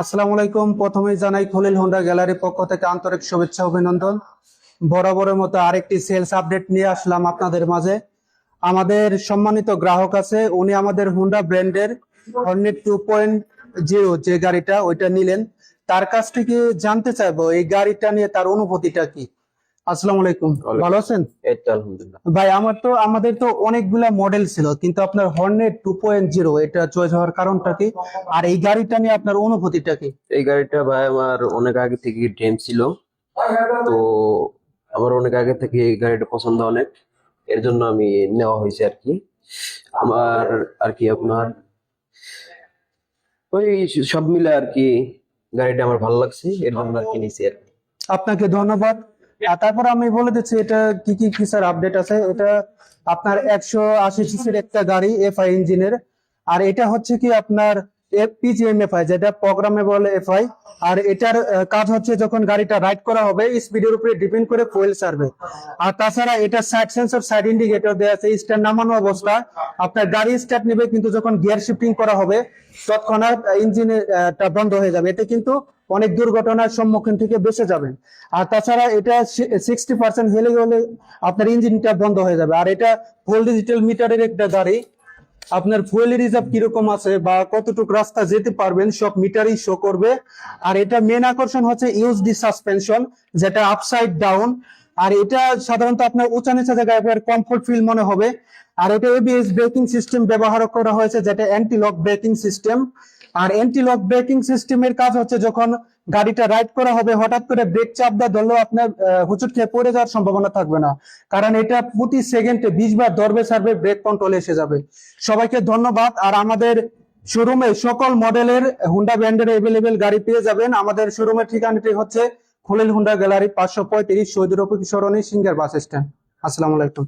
আসসালামু আলাইকুম প্রথমেই জানাই খলিল হোন্ডা গ্যালারির পক্ষ থেকে আন্তরিক শুভেচ্ছা, অভিনন্দন। বরাবরের মতো আরেকটি সেলস আপডেট নিয়ে আসলাম আপনাদের মাঝে। আমাদের সম্মানিত গ্রাহক আছে, উনি আমাদের হোন্ডা ব্র্যান্ডের হর্নেট টু পয়েন্ট জিরো যে গাড়িটা, ওইটা নিলেন। তার কাছ থেকে জানতে চাইব, এই গাড়িটা নিয়ে তার অনুভূতিটা কি? আসসালামু আলাইকুম। ভালো আছেন? ভাই আমার তো আমাদের তো অনেকগুলা মডেল ছিল কিন্তু আপনার হর্নেট টু পয়েন্ট জিরো এটা চয়েস হওয়ার কারণটা কি? আর এই গাড়িটা নিয়ে আপনার অনুভূতিটা কি? এই গাড়িটা ভাই আমার অনেক আগে থেকে ড্রিম ছিল। তো আমার অনেক আগে থেকে এই গাড়িটা পছন্দ অনেক। এর জন্য আমি নেওয়া হয়েছে আর কি। আমার আর কি আপনার ওই সব মিলে আর কি গাড়িটা আমার ভালো লাগছে এর জন্য আর কি নিয়েছি আর আপনাকে ধন্যবাদ। তারপর আমি বলে দিচ্ছি, এটা কি কি ফিচার আপডেট আছে? এটা আপনার একশো আশি সিসির একটা গাড়ি এফআই ইঞ্জিনের আর এটা হচ্ছে কি আপনার করা হবে বন্ধ হয়ে যাবে। কিন্তু অনেক দুর্ঘটনার সম্মুখীন থেকে বেঁচে যাবেন। আর তাছাড়া এটা সিক্সটি পার্সেন্ট হেলে গেলে আপনার ইঞ্জিনটা বন্ধ হয়ে যাবে। আর এটা ফুল ডিজিটাল মিটারের একটা গাড়ি আপনার ফুয়েল রিজার্ভ কীরকম আছে বা কতটুকু রাস্তা যেতে পারবেন, সব মিটারই শো করবে। আর এটা মেন আকর্ষণ হচ্ছে ইউএসডি সাসপেনশন যেটা আপসাইড ডাউন আর এটা সাধারণত আপনার উঁচা নিচা জায়গায় আপনার কমফোর্ট ফিল মনে হবে। আর এটা এবিএস ব্রেকিং সিস্টেম ব্যবহার করা হয়েছে, যেটা অ্যান্টি লক ব্রেকিং সিস্টেম আর অ্যান্টি লক ব্রেকিং সিস্টেমের কাজ হচ্ছে যখন গাড়িটা রাইড করা হবে, হঠাৎ করে ব্রেক চাপ দেওয়া ধরলেও আপনার হুচুট খেয়ে পড়ে যাওয়ার সম্ভাবনা থাকবে না। কারণ এটা প্রতি সেকেন্ডে বিশ বার ধরবে সার্ভে ব্রেক কন্ট্রোল এসে যাবে। সবাইকে ধন্যবাদ। আর আমাদের শোরুমে সকল মডেলের হুন্ডা ব্র্যান্ডের এভেলেবেল গাড়ি পেয়ে যাবেন। আমাদের শোরুমের ঠিকানাটি হচ্ছে খলিল হুন্ডা গ্যালারি পাঁচশো পঁয়ত্রিশ শহীদুর অফিস সরণি সিঙ্গার বাস স্ট্যান্ড আসসালামু আলাইকুম।